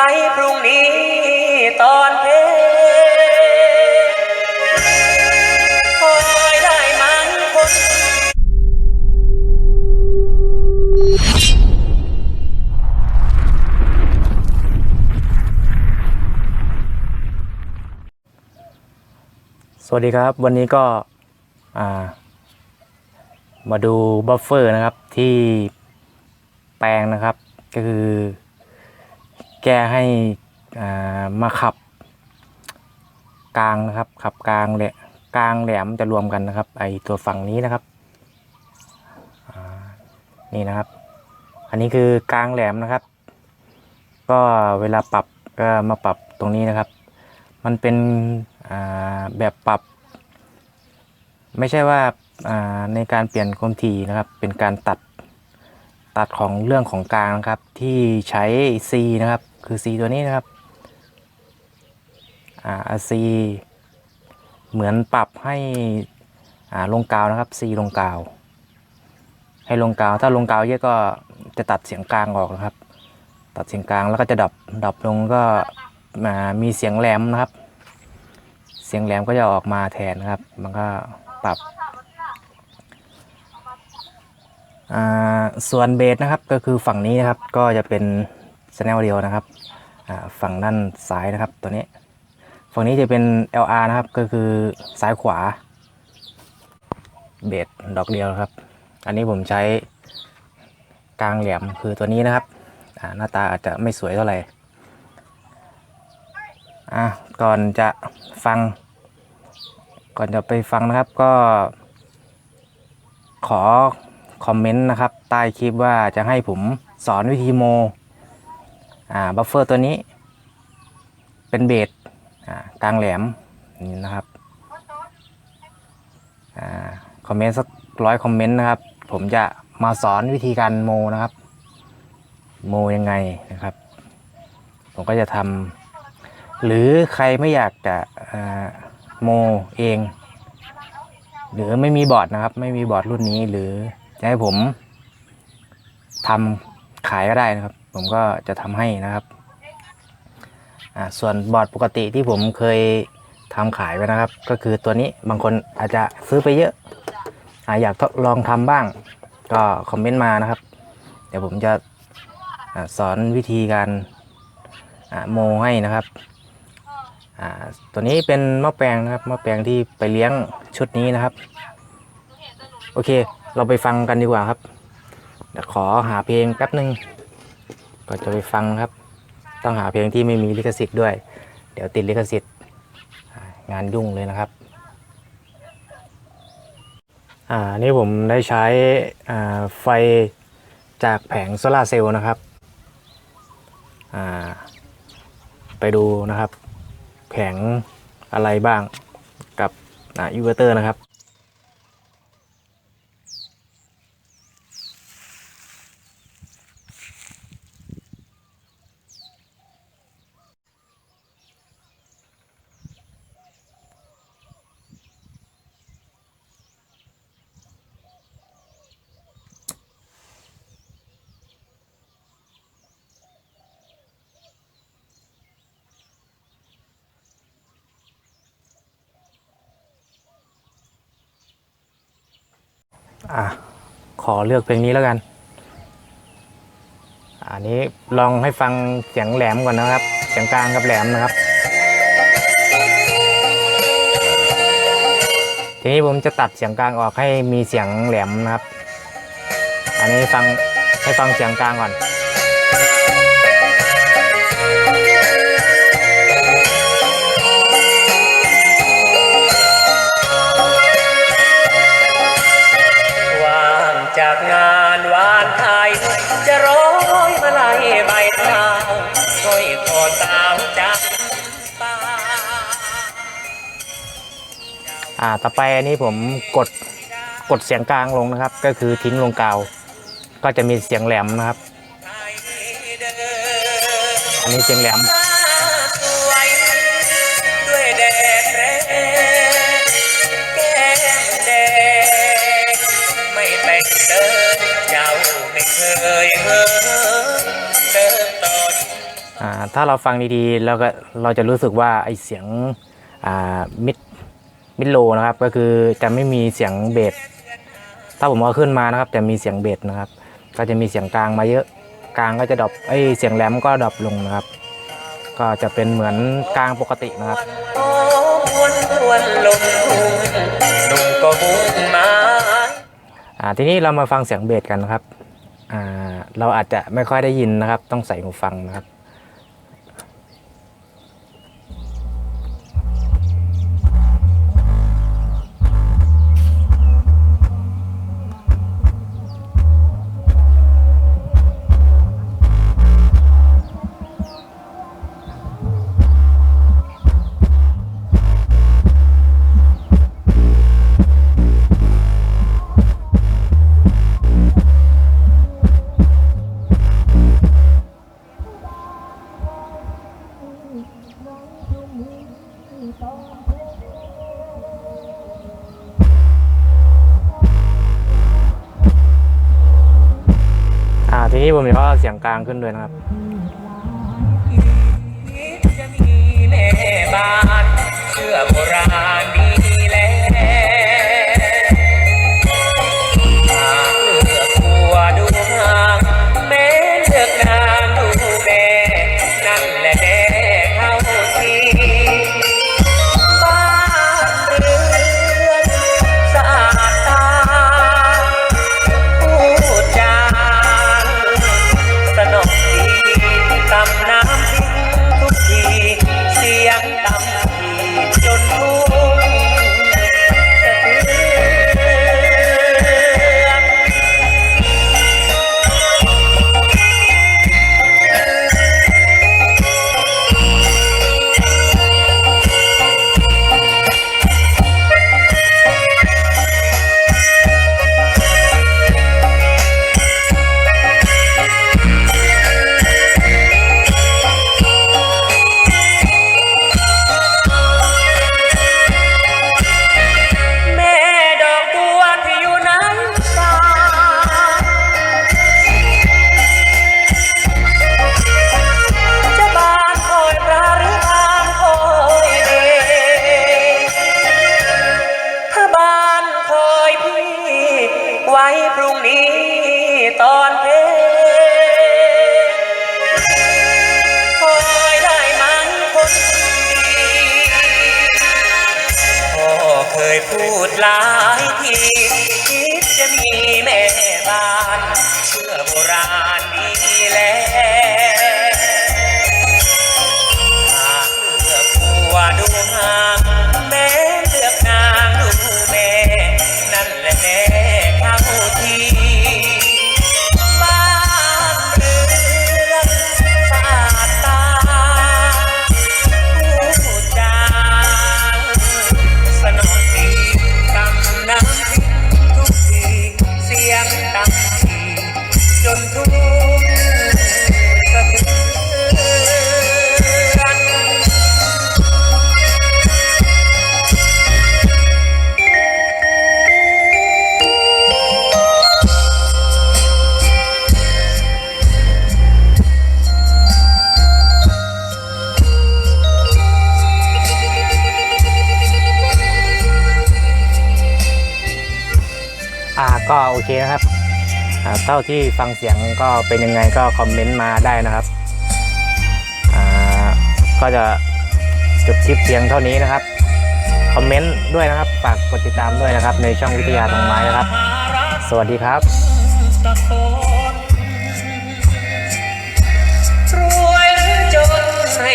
ว้พรุ่งนี้ตอนเพลคอยได้ไหมคนสวัสดีครับ วันนี้ก็ามาดูบัฟเฟอร์นะครับที่แปลงนะครับก็คือ แก้ให้มาขับ กลางนะครับ ขับกลางแหละกลางแหลมจะรวมกันนะครับ ไอตัวฝั่งนี้นะครับนี่นะครับ อันนี้คือกลางแหลมนะครับ ก็เวลาปรับก็มาปรับตรงนี้นะครับ มันเป็นแบบปรับ ไม่ใช่ว่าอ่าในการเปลี่ยนความถี่นะครับ เป็นการตัดตัดของเรื่องของกลางนะครับ ที่ใช้ C นะครับ คือ C ตัวนี้นะครับอ่า C เหมือนปรับให้อ่าลงกาวนะครับ C ลงกาว ให้ลงกาว ถ้าลงกาวเยอะก็จะตัดเสียงกลางออกนะครับ ตัดเสียงกลางแล้วก็จะดับดับลงก็อ่ามีเสียงแหลมนะครับ เสียงแหลมก็จะออกมาแทนนะครับ มันก็ปรับอ่าส่วนเบสนะครับก็คือฝั่งนี้นะครับก็จะเป็น ชแนลเดียวนะครับฝั่งด้านซ้ายนะครับตัวนี้ ฝั่งนี้จะเป็น LR นะครับก็คือซ้ายขวา เบสดอกเดียวครับ อันนี้ผมใช้กลางแหลมคือตัวนี้นะครับหน้าตาอาจจะไม่สวยเท่าไหร่อะก่อนจะฟัง ก่อนจะไปฟังนะครับก็ขอคอมเมนต์นะครับ ใต้คลิปว่าจะให้ผมสอนวิธีโม บัฟเฟอร์ตัวนี้ เป็นเบสกลางแหลมนี่นะครับอ่าคอมเมนต์สักร้อยคอมเมนต์นะครับ ผมจะมาสอนวิธีการโมนะครับ โมยังไงนะครับ ผมก็จะทำหรือใครไม่อยากจะอ่าโมเอง หรือไม่มีบอร์ดนะครับ ไม่มีบอร์ดรุ่นนี้หรือจะให้ผมทำขายก็ได้นะครับ ผมก็จะทำให้นะครับ ส่วนบอร์ดปกติที่ผมเคยทำขายไปนะครับ ก็คือตัวนี้บางคนอาจจะซื้อไปเยอะออยากทดลองทำบ้าง ก็คอมเมนต์มานะครับ เดี๋ยวผมจะอสอนวิธีการโมให้นะครับตัวนี้เป็นหม้อแปลงนะครับหม้อแปลงที่ไปเลี้ยงชุดนี้นะครับ โอเค เราไปฟังกันดีกว่าครับเดี๋ยวขอหาเพลงแป๊บหนึ่ง ก่อนจะไปฟังครับ ต้องหาเพลงที่ไม่มีลิขสิทธิ์ด้วย เดี๋ยวติดลิขสิทธิ์งานยุ่งเลยนะครับอ่านี่ผมได้ใช้ไฟจากแผงโซลาเซลล์นะครับไปดูนะครับ แผงอะไรบ้างกับอินเวอร์เตอร์นะครับ อะขอเลือกเพลงนี้แล้วกัน อันนี้ลองให้ฟังเสียงแหลมก่อนนะครับ เสียงกลางกับแหลมนะครับ ทีนี้ผมจะตัดเสียงกลางออกให้มีเสียงแหลมนะครับ อันนี้ฟังให้ฟังเสียงกลางก่อน อ่าต่อไปอันนี้ผมกดกดเสียงกลางลงนะครับ ก็คือทิ้งลงกาว ก็จะมีเสียงแหลมนะครับ อันนี้เสียงแหลมอ่าถ้าเราฟังดีๆเราก็เราจะรู้สึกว่าไอเสียงอ่ามิด มิดโลนะครับ ก็คือจะไม่มีเสียงเบสถ้าผมเอาขึ้นมานะครับจะมีเสียงเบสนะครับ ก็จะมีเสียงกลางมาเยอะกลางก็จะดรอปไอเสียงแหลมก็ดรอปลงนะครับ ก็จะเป็นเหมือนกลางปกตินะครับทีนี้เรามาฟังเสียงเบสกันนะครับเราอาจจะไม่ค่อยได้ยินนะครับ ต้องใส่หูฟังนะครับ อ่าทีนี้ผมจะเอาเสียงกลางขึ้นด้วยนะครับ จะมีแม่บ้านเชื่อโบราณ ยพูดหลายทีคิดจะมีแม่บ้าน เชื่อโบราณดี ก็โอเคนะครับเท่าที่ฟังเสียงก็เป็นยังไงก็คอมเมนต์มาได้นะครับอ่าก็จะจบคลิปเพียงเท่านี้นะครับ คอมเมนต์ด้วยนะครับ ฝากกดติดตามด้วยนะครับ ในช่องวิทยาตรงไม้นะครับ สวัสดีครับรวยหรือจนให้